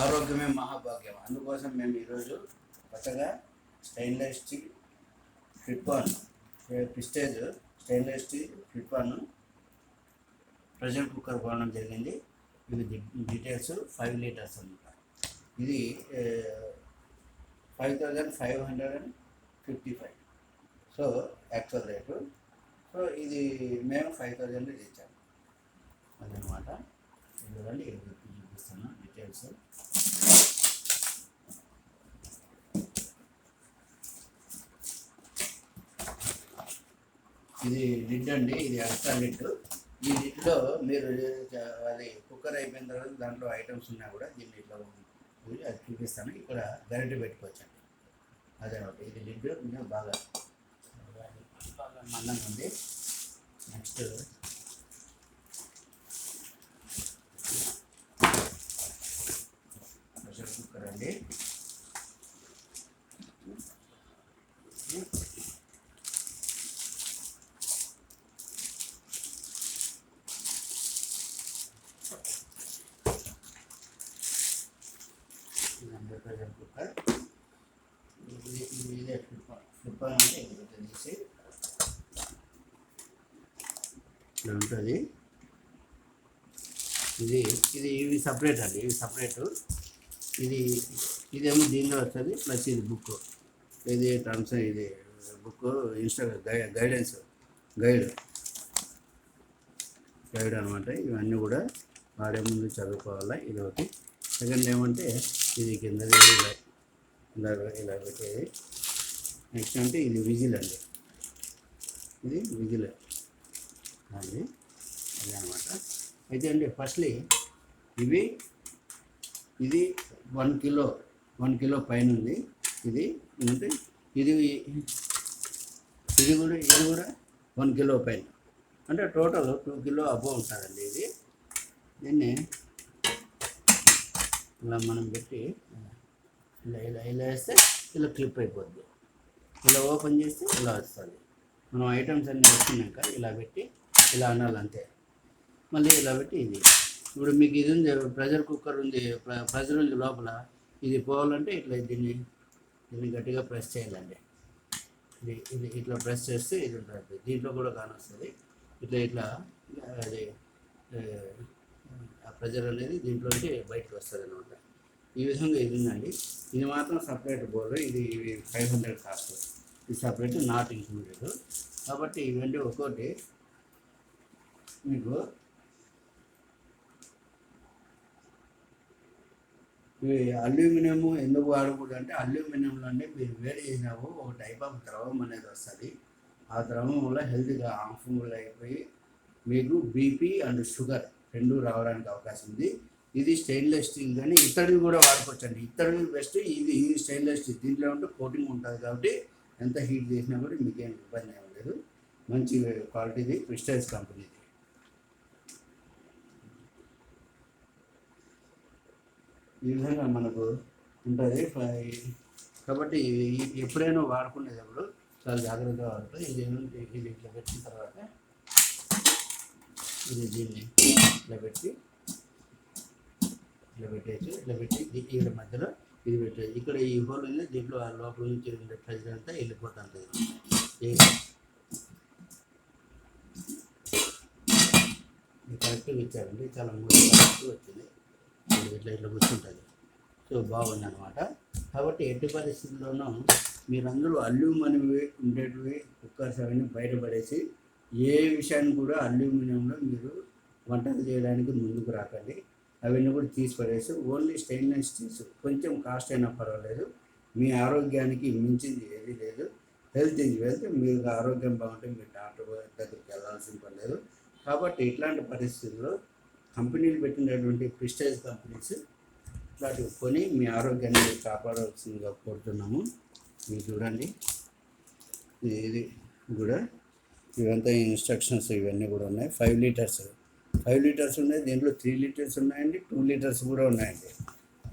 ఆరోగ్యమే మహాభాగ్యం. అందుకోసం మేము ఈరోజు కొత్తగా stainless steel flip-on Prestige stainless steel flip-on pressure cooker కొనడం జరిగింది. ఇది డీటెయిల్స్ ఫైవ్ లీటర్స్ అనమాట. ఇది five thousand five hundred and fifty five. So actual rate. So ఇది మేము ఫైవ్ థౌజండ్ ఇచ్చాము అదనమాట. చూడండి చూపిస్తాను డీటెయిల్స్. ఇది లిడ్ అండి ఇది ఎక్స్ట్రా లిడ్. ఈ లిడ్లో మీరు అది కుక్కర్ అయిపోయిన తర్వాత దాంట్లో ఐటమ్స్ ఉన్నా కూడా దీన్ని ఇట్లా అది చూపిస్తాను. ఇక్కడ గరిటె పెట్టుకోవచ్చండి. అదే ఒకటి. ఇది లిడ్ బాగా బాగా మందంగా ఉంది. నెక్స్ట్ ప్రెషర్ కుక్కర్ అండి ఇదండి ప్రెషర్ కుక్కర్ ఇది ఇది ఇదే ఫ్లిప్ ఫ్లిప్ అంటే ఇది తీసి ఇలా ఉంటుంది. ఇది ఇది ఇవి సపరేట్ అండి ఇవి సపరేట్ ఇది ఇదేమో దీనిలో వస్తుంది ప్లస్ ఇది బుక్ ఇది టర్మ్స్ ఇది book insta guidance guide guide అనమాట ఇవన్నీ కూడా వాడే ముందు చదువుకోవాలా ఇది ఒకటి. సెకండ్ ఏమంటే ఇది కిందది ఇలా ఇలా ఇలా పెట్టేది. నెక్స్ట్ అంటే ఇది విజిల్ అండి. ఇది విజిల్ అది అదే అనమాట అయితే అండి ఫస్ట్లీ ఇవి ఇది వన్ కిలో వన్ కిలో పైన ఉంది. ఇది అంటే ఇది ఇది కూడా ఇది కూడా వన్ కిలో పైన. అంటే టోటల్ టూ కిలో అబోవ్ ఉంటుందండి ఇది. దీన్ని ఇలా మనం పెట్టి ఇలా ఇలా ఇలా వేస్తే ఇలా క్లిప్ అయిపోద్ది. ఇలా ఓపెన్ చేస్తే ఇలా వస్తుంది. మనం ఐటమ్స్ అన్నీ వచ్చినాక ఇలా పెట్టి ఇలా అనాలి అంతే మళ్ళీ ఇలా పెట్టి ఇది. ఇప్పుడు మీకు ఇది ఉంది ప్రెషర్ కుక్కర్ ఉంది ప్ర- ప్రెషర్ ఉంది లోపల. ఇది పోవాలంటే ఇట్లా దీన్ని దీన్ని గట్టిగా ప్రెస్ చేయాలండి. ఇది ఇది ఇట్లా ప్రెస్ చేస్తే ఇది ఉంటుంది. దీంట్లో కూడా కానొస్తుంది. ఇట్లా ఇట్లా అది ఆ ప్రెజర్ అనేది దీంట్లోంచి బయటకు వస్తుంది అనమాట ఈ విధంగా ఇది ఉందండి. ఇది మాత్రం సపరేట్ బోర్డు ఇది ఫైవ్ హండ్రెడ్ కాస్ట్. ఇది సపరేట్ నాట్ ఇంక్లూడెడ్. కాబట్టి ఇవన్నీ ఒక్కోటి మీకు ఇవి అల్యూమినియం ఎందుకు వాడకూడదు అంటే అల్యూమినియంలో అంటే మీరు వేడి చేసినావు ఒక టైప్ ఆఫ్ ద్రవం అనేది వస్తుంది. ఆ ద్రవం వల్ల హెల్త్గా హార్మ్ఫుల్ అయిపోయి మీకు బీపీ అండ్ షుగర్ రెండు రావడానికి అవకాశం ఉంది. ఇది స్టెయిన్లెస్ స్టీల్ కానీ ఇత్తడివి కూడా వాడుకోవచ్చు అండి ఇత్తడివి బెస్ట్ ఇది ఇది స్టెయిన్లెస్ స్టీల్ దీంట్లో ఉంటే కోటింగ్ ఉంటుంది కాబట్టి ఎంత హీట్ చేసినా కూడా మీకేం ఇబ్బంది ఏం లేదు. మంచి క్వాలిటీది క్రిస్టల్స్ కంపెనీది ఈ విధంగా మనకు ఉంటుంది కాబట్టి ఎప్పుడైనా వాడుకునేటప్పుడు చాలా జాగ్రత్తగా వాడుతుంది ఇది ఇది ఇట్లా పెట్టిన తర్వాత ఇది దీన్ని ఇట్లా పెట్టి ఇట్లా పెట్టేసి ఇట్లా పెట్టి ఇక్కడ మధ్యలో ఇది పెట్టేది ఇక్కడ ఈ హోల్ ఉంది. దీంట్లో ఆ లోపల నుంచి ప్రెజర్ అంతా వెళ్ళిపోతుంది. కరెక్ట్గా ఇచ్చారండి. చాలా మూడు వచ్చింది. ఇట్లా ఇట్లా కూర్చుంటుంది. సో బాగుంది అనమాట కాబట్టి ఎట్టి పరిస్థితుల్లోనూ మీరందరూ అల్యూమినియంవి ఉండేటివి కుక్కర్స్ అవన్నీ బయటపడేసి ఏ విషయాన్ని కూడా అల్యూమినియంలో మీరు వంటలు చేయడానికి ముందుకు రాకండి. అవన్నీ కూడా తీసి ఓన్లీ స్టెయిన్లెస్ స్టీల్స్ కొంచెం కాస్ట్ అయినా పర్వాలేదు. మీ ఆరోగ్యానికి మించింది ఏది లేదు. హెల్త్ ఈజ్ వెల్త్ మీకు ఆరోగ్యం బాగుంటే మీరు డాక్టర్ దగ్గరికి వెళ్ళాల్సిన పని లేదు. కాబట్టి ఇట్లాంటి పరిస్థితుల్లో కంపెనీలు పెట్టినటువంటి ప్రిస్టైజ్ కంపెనీస్ వాటికి కొని మీ ఆరోగ్యాన్ని కాపాడవలసిందిగా కోరుతున్నాము. మీరు చూడండి. ఇది- ఇది కూడా ఇవంతా ఇన్స్ట్రక్షన్స్ ఇవన్నీ కూడా ఉన్నాయి. ఫైవ్ లీటర్స్ ఫైవ్ లీటర్స్ ఉన్నాయి. దీంట్లో త్రీ లీటర్స్ ఉన్నాయండి. టూ లీటర్స్ కూడా ఉన్నాయండి.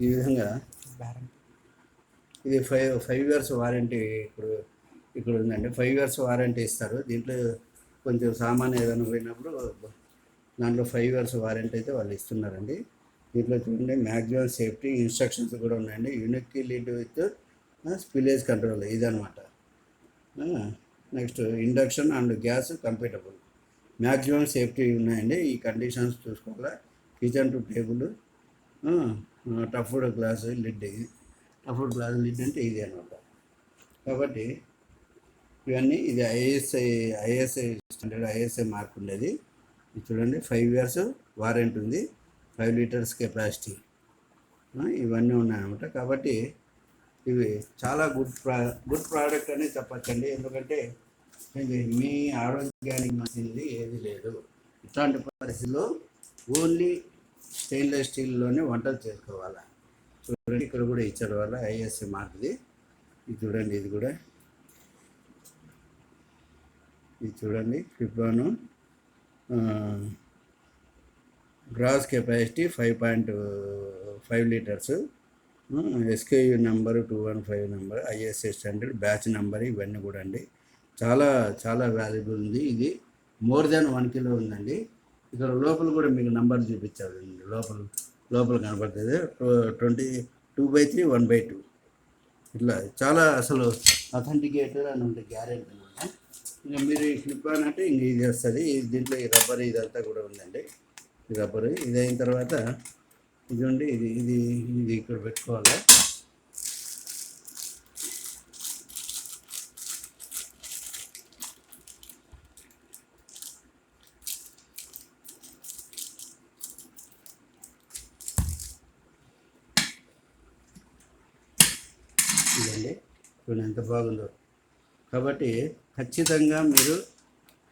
ఈ విధంగా ఇది ఫైవ్ ఫైవ్ ఇయర్స్ వారంటీ ఇప్పుడు ఇక్కడ ఉందండి. ఫైవ్ ఇయర్స్ వారంటీ ఇస్తారు. దీంట్లో కొంచెం సామాన్ ఏదైనా పోయినప్పుడు దాంట్లో ఫైవ్ ఇయర్స్ వారంటీ అయితే వాళ్ళు ఇస్తున్నారండి. దీంట్లో చూడండి మ్యాక్సిమం సేఫ్టీ ఇన్స్ట్రక్షన్స్ కూడా ఉన్నాయండి. Unique lid with spillage control ఇదనమాట next induction and gas compatible maximum safety ఉన్నాయండి. ఈ కండిషన్స్ చూసుకోవాలా. Kitchen to table టఫుడ్ glass lid ఇది. టఫుడ్ గ్లాస్ లిడ్ అంటే ఇది అనమాట కాబట్టి ఇవన్నీ ఇది ISI ISI standard ISI mark ఉండేది. ఇది చూడండి ఫైవ్ ఇయర్స్ వారెంట్ ఉంది ఫైవ్ లీటర్స్ కెపాసిటీ ఇవన్నీ ఉన్నాయన్నమాట. కాబట్టి ఇవి చాలా గుడ్ ప్రా గుడ్ ప్రోడక్ట్ అని చెప్పచ్చండి. ఎందుకంటే ఇది మీ ఆరోగ్యానికి మంచిది ఏది లేదు. ఇట్లాంటి పరిస్థితుల్లో ఓన్లీ స్టెయిన్లెస్ స్టీల్లోనే వంటలు చేసుకోవాలి. చూడండి ఇక్కడ కూడా ఇచ్చారు వల్ల ఐఎస్ఏ మార్క్ది ఇది చూడండి ఇది కూడా. ఇది చూడండి ఫిబ్బాను gross capacity five point five litres. SKU number two one five number ISI standard batch number ఇవన్నీ కూడా అండి. చాలా చాలా వాల్యుబుల్ ఉంది ఇది. మోర్ దాన్ వన్ కిలో ఉందండి. ఇక్కడ లోపల కూడా మీకు నంబర్ చూపించాలి. లోపల లోపల కనబడుతుంది. Twenty two by three one by two. ఇట్లా చాలా అసలు అథెంటికేటర్ అని ఉండే గ్యారెంటీ అనమాట ఇంకా మీరు ఈ ఫ్లిప్ ఆన్ అంటే ఇంక ఇది వస్తుంది. దీంట్లో ఈ రబ్బర్ ఇదంతా కూడా ఉందండి. ఈ రబ్బర్ ఇది అయిన తర్వాత ఇది ఉండి ఇది ఇది ఇది ఇక్కడ పెట్టుకోవాలి. ఇదండి చూడండి ఎంత బాగుందో. కాబట్టి ఖచ్చితంగా మీరు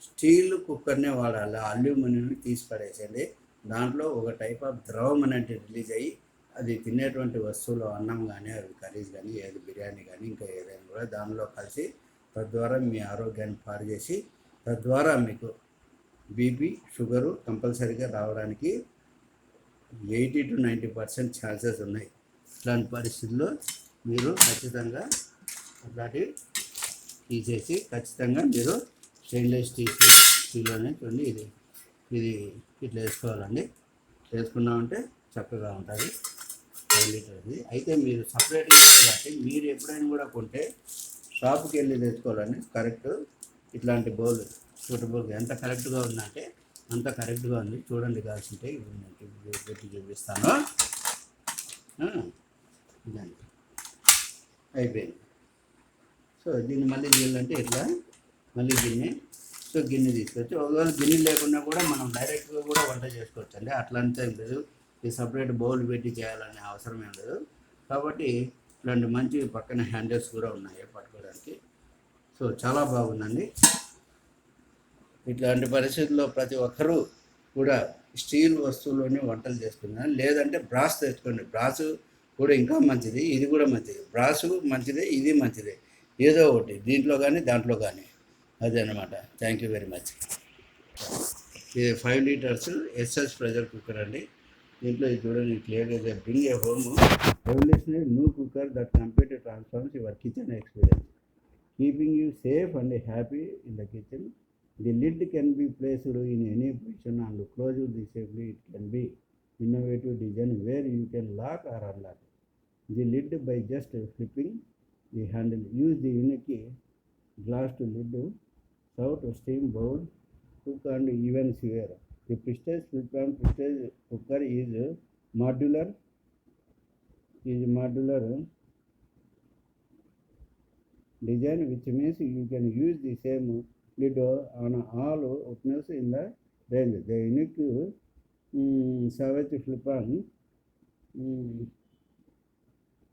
స్టీల్ కుక్కర్నే వాడాలి అల్యూమినియంని తీసి పడేసండి దాంట్లో ఒక టైప్ ఆఫ్ ద్రవం అనేది రిలీజ్ అయ్యి అది తినేటువంటి వస్తువులు అన్నం కానీ అవి కర్రీస్ కానీ ఏది బిర్యానీ కానీ ఇంకా ఏదైనా కూడా దానిలో కలిసి తద్వారా మీ ఆరోగ్యాన్ని పాడు చేసి తద్వారా మీకు బీపీ షుగరు కంపల్సరీగా రావడానికి eighty to ninety percent chances ఉన్నాయి. ఇట్లాంటి పరిస్థితుల్లో మీరు ఖచ్చితంగా అలాంటి తీసేసి ఖచ్చితంగా మీరు స్టెయిన్లెస్ స్టీల్ స్టీల్లోనే చూడండి ఇది ఇది ఇట్లా వేసుకోవాలండి. వేసుకున్నామంటే చక్కగా ఉంటుంది. ఫైవ్ లీటర్ది అయితే మీరు సపరేట్గా కాబట్టి మీరు ఎప్పుడైనా కూడా కొంటే షాప్కి వెళ్ళి తెచ్చుకోవాలండి. కరెక్ట్ ఇట్లాంటి బౌల్ సూటబుల్ ఎంత కరెక్ట్గా ఉందంటే అంత కరెక్ట్గా ఉంది. చూడండి కాల్సింటే ఇప్పుడు నేను పెట్టి చూపిస్తాను. ఇదండి అయిపోయింది. సో దీన్ని మళ్ళీ చేయాలంటే ఇట్లా మళ్ళీ గిన్నె. సో గిన్నె తీసుకొచ్చి ఒకవేళ గిన్నె లేకుండా కూడా మనం డైరెక్ట్గా కూడా వంట చేసుకోవచ్చు అండి అట్లంతా ఏం లేదు. ఈ సపరేట్ బౌల్ పెట్టి చేయాలనే అవసరం ఏం లేదు. కాబట్టి ఇలాంటి మంచి పక్కన హ్యాండిల్స్ కూడా ఉన్నాయి పట్టుకోవడానికి. సో చాలా బాగుందండి. ఇట్లాంటి పరిస్థితుల్లో ప్రతి ఒక్కరూ కూడా స్టీల్ వస్తువులోనే వంటలు చేసుకున్నారు లేదంటే బ్రాస్ తెచ్చుకోండి. బ్రాసు కూడా ఇంకా మంచిది. ఇది కూడా మంచిది. బ్రాసు మంచిదే. ఇది మంచిదే. ఏదో ఒకటి దీంట్లో కానీ దాంట్లో కానీ అదే అనమాట థ్యాంక్ యూ వెరీ మచ్ ఇది five litres SS pressure cooker అండి. దీంట్లో ఇది చూడండి క్లియర్గా bring a home revolutionary new cooker that complete transforms your kitchen experience keeping you safe and happy in the kitchen the lid can be placed in any position and close the safely it can be innovative design where you can lock or unlock. The lid by just flipping the handle. Use the unique glass to lid, south steam bowl, cook and even sear. The prestige flip and prestige cooker is modular. Is modular design, which means you can use the same lid on all openers in the range. The unique mm, Savage Flip-on mm,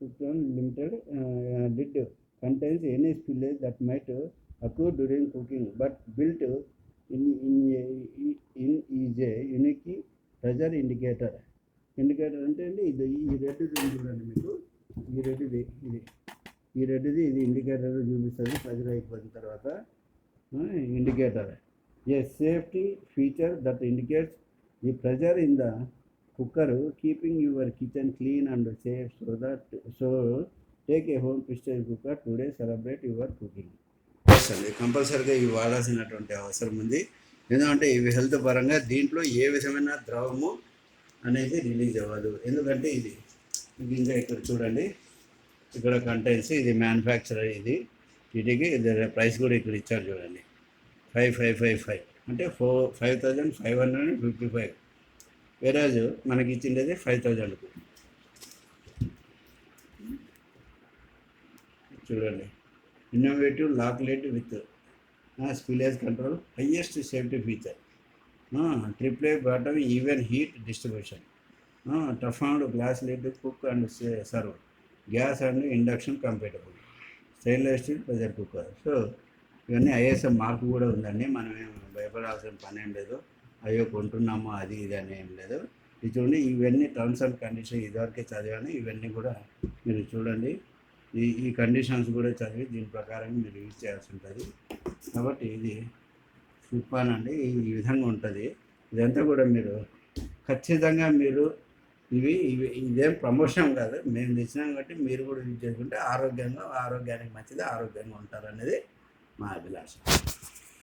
krypton limited uh, lid contains any spillage that might occur during cooking, but built in in a, in is a unique pressure indicator. Indicator అంటే అండి ఇది ఈ రెడ్ది చూడండి మీకు ఈ రెడ్డిది ఇది ఈ రెడ్డిది ఇది ఇండికేటర్ చూపిస్తుంది ప్రెజర్ అయిపోయిన తర్వాత indicator a safety feature that indicates the pressure in the cooker keeping your kitchen clean and safe so that so take a home prestige cooker today celebrate your cooking. అండి కంపల్సరీగా ఇవి వాడాల్సినటువంటి అవసరం ఉంది. ఎందుకంటే ఇవి హెల్త్ పరంగా దీంట్లో ఏ విధమైన ద్రవము అనేది రిలీజ్ అవ్వదు. ఎందుకంటే ఇది ఇది ఇంకా ఇక్కడ చూడండి. ఇక్కడ కంటెంట్స్ ఇది మ్యానుఫ్యాక్చరర్ ఇది. వీటికి ప్రైస్ కూడా ఇక్కడ ఇచ్చారు చూడండి. ఫైవ్ ఫైవ్ ఫైవ్ ఫైవ్ అంటే four five thousand five hundred and fifty five వేరాజు మనకి ఇచ్చిండేది ఫైవ్ థౌజండ్కు చూడండి. Innovative lock lid with spillage control highest safety feature triply bottom even heat distribution tough and glass lid cook and serve gas and induction compatible stainless steel pressure cooker so ఇవన్నీ ISM mark కూడా ఉందండి. మనం ఏం భయపడాల్సిన పని ఏం లేదు. అయ్యో కొంటున్నాము? అది ఇది అని ఏం లేదు. ఇది చూడండి ఇవన్నీ టర్మ్స్ అండ్ కండిషన్ ఇదివరకే చదివాను. ఇవన్నీ కూడా మీరు చూడండి. ఈ ఈ కండిషన్స్ కూడా చదివి దీని ప్రకారం మీరు యూజ్ చేయాల్సి ఉంటుంది. కాబట్టి ఇది చూపానండి ఈ ఈ విధంగా ఉంటుంది. ఇదంతా కూడా మీరు ఖచ్చితంగా మీరు ఇవి ఇవి ఇదేం ప్రమోషన్ కాదు. మేము తెచ్చినాం కాబట్టి మీరు కూడా యూజ్ చేసుకుంటే ఆరోగ్యంగా ఆరోగ్యానికి మంచిది ఆరోగ్యంగా ఉంటారు అనేది మా అభిలాష.